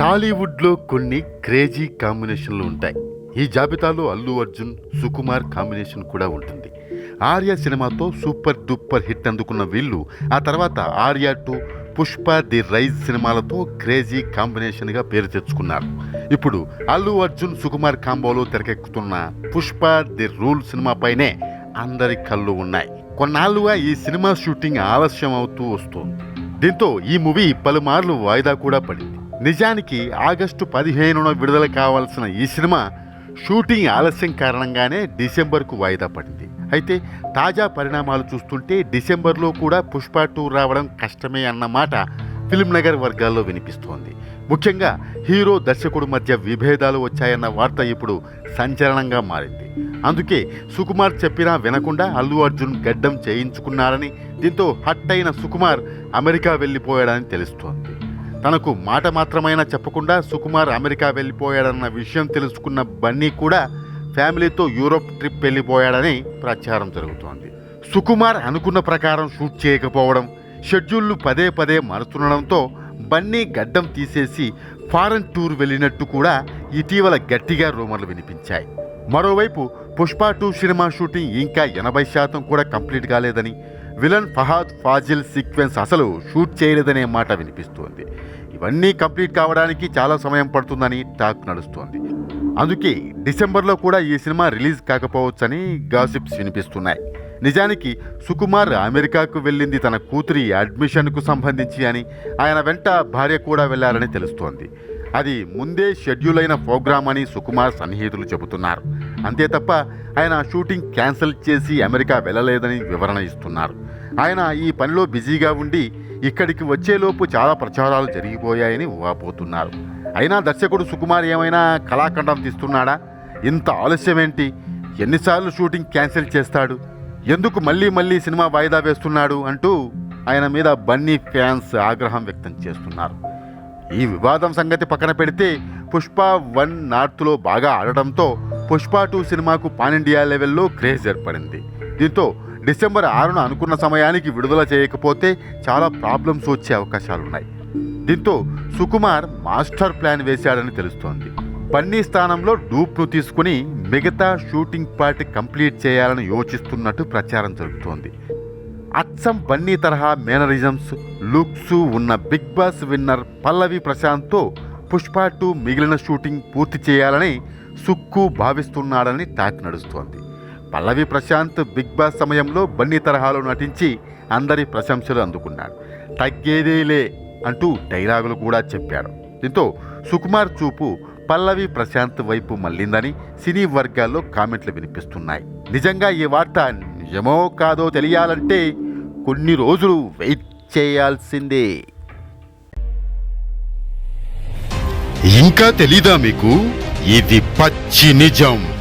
టాలీవుడ్లో కొన్ని క్రేజీ కాంబినేషన్లు ఉంటాయి. ఈ జాబితాలో అల్లు అర్జున్ సుకుమార్ కాంబినేషన్ కూడా ఉంటుంది. ఆర్య సినిమాతో సూపర్ డూపర్ హిట్ అందుకున్న వీళ్ళు ఆ తర్వాత Arya two Pushpa the rise సినిమాలతో క్రేజీ కాంబినేషన్గా పేరు తెచ్చుకున్నారు. ఇప్పుడు అల్లు అర్జున్ సుకుమార్ కాంబోలో తెరకెక్కుతున్న పుష్ప ది రూల్ సినిమాపైనే అందరి కళ్ళు ఉన్నాయి. కొన్నాళ్ళుగా ఈ సినిమా షూటింగ్ ఆలస్యం అవుతూ వస్తోంది. దీంతో ఈ మూవీ పలుమార్లు వాయిదా కూడా పడింది. నిజానికి ఆగస్టు పదిహేనున విడుదల కావాల్సిన ఈ సినిమా షూటింగ్ ఆలస్యం కారణంగానే డిసెంబర్కు వాయిదా పడింది. అయితే తాజా పరిణామాలు చూస్తుంటే డిసెంబర్లో కూడా పుష్ప టూ రావడం కష్టమే అన్నమాట ఫిల్మ్ నగర్ వర్గాల్లో వినిపిస్తోంది. ముఖ్యంగా హీరో దర్శకుడు మధ్య విభేదాలు వచ్చాయన్న వార్త ఇప్పుడు సంచలనంగా మారింది. అందుకే సుకుమార్ చెప్పినా వినకుండా అల్లు అర్జున్ గడ్డం చేయించుకున్నారని దీంతో హట్ అయిన సుకుమార్ అమెరికా వెళ్ళిపోయాడని తెలుస్తోంది. తనకు మాట మాత్రమైనా చెప్పకుండా సుకుమార్ అమెరికా వెళ్ళిపోయాడన్న విషయం తెలుసుకున్న బన్నీ కూడా ఫ్యామిలీతో యూరోప్ ట్రిప్ వెళ్ళిపోయాడని ప్రచారం జరుగుతోంది. సుకుమార్ అనుకున్న ప్రకారం షూట్ చేయకపోవడం షెడ్యూళ్ళు పదే పదే మారుతుండడంతో బన్నీ గడ్డం తీసేసి ఫారెన్ టూర్ వెళ్ళినట్టు కూడా ఇటీవల గట్టిగా రూమర్లు వినిపించాయి. మరోవైపు పుష్ప టూ సినిమా షూటింగ్ ఇంకా ఎనభై శాతం కూడా కంప్లీట్ కాలేదని విలన్ ఫహాద్ ఫాజిల్ సీక్వెన్స్ అసలు షూట్ చేయలేదనే మాట వినిపిస్తోంది. ఇవన్నీ కంప్లీట్ కావడానికి చాలా సమయం పడుతుందని టాక్ నడుస్తోంది. అందుకే డిసెంబర్లో కూడా ఈ సినిమా రిలీజ్ కాకపోవచ్చని గాసిప్స్ వినిపిస్తున్నాయి. నిజానికి సుకుమార్ అమెరికాకు వెళ్ళింది తన కూతురి అడ్మిషన్కు సంబంధించి అని ఆయన వెంట భార్య కూడా వెళ్ళారని తెలుస్తోంది. అది ముందే షెడ్యూల్ అయిన ప్రోగ్రామ్ అని సుకుమార్ సన్నిహితులు చెబుతున్నారు. అంతే తప్ప ఆయన షూటింగ్ క్యాన్సిల్ చేసి అమెరికా వెళ్ళలేదని వివరణ ఇస్తున్నారు. ఆయన ఈ పనిలో బిజీగా ఉండి ఇక్కడికి వచ్చేలోపు చాలా ప్రచారాలు జరిగిపోయాయని ఊహాపోతున్నారు. అయినా దర్శకుడు సుకుమార్ ఏమైనా కళాఖండం తీస్తున్నాడా? ఇంత ఆలస్యమేంటి? ఎన్నిసార్లు షూటింగ్ క్యాన్సిల్ చేస్తాడు? ఎందుకు మళ్ళీ మళ్ళీ సినిమా వాయిదా వేస్తున్నాడు? అంటూ ఆయన మీద బన్నీ ఫ్యాన్స్ ఆగ్రహం వ్యక్తం చేస్తున్నారు. ఈ వివాదం సంగతి పక్కన పెడితే పుష్ప వన్ నార్త్లో బాగా ఆడడంతో పుష్ప టూ సినిమాకు పాన్ ఇండియా లెవెల్లో క్రేజ్ ఏర్పడింది. దీంతో డిసెంబర్ ఆరున అనుకున్న సమయానికి విడుదల చేయకపోతే చాలా ప్రాబ్లమ్స్ వచ్చే అవకాశాలున్నాయి. దీంతో సుకుమార్ మాస్టర్ ప్లాన్ వేశాడని తెలుస్తోంది. బన్నీ స్థానంలో డూప్ను తీసుకుని మిగతా షూటింగ్ పార్ట్ కంప్లీట్ చేయాలని యోచిస్తున్నట్టు ప్రచారం జరుగుతోంది. అచ్చం బన్నీ తరహా మేనరిజమ్స్ లుక్స్ ఉన్న బిగ్ బాస్ విన్నర్ పల్లవి ప్రశాంత్తో పుష్ప టూ మిగిలిన షూటింగ్ పూర్తి చేయాలని సుక్కు భావిస్తున్నాడని టాక్ నడుస్తోంది. పల్లవి ప్రశాంత్ బిగ్ బాస్ సమయంలో బన్నీ తరహాలో నటించి అందరి ప్రశంసలు అందుకున్నాడు. తగ్గేదేలే అంటూ డైలాగులు కూడా చెప్పాడు. దీంతో సుకుమార్ చూపు పల్లవి ప్రశాంత్ వైపు మళ్ళిందని సినీ వర్గాల్లో కామెంట్లు వినిపిస్తున్నాయి. నిజంగా ఈ వార్త నిజమో కాదో తెలియాలంటే కొన్ని రోజులు వెయిట్ చేయాల్సిందే. ఇంకా తెలీదా మీకు? ఇది పచ్చి నిజం.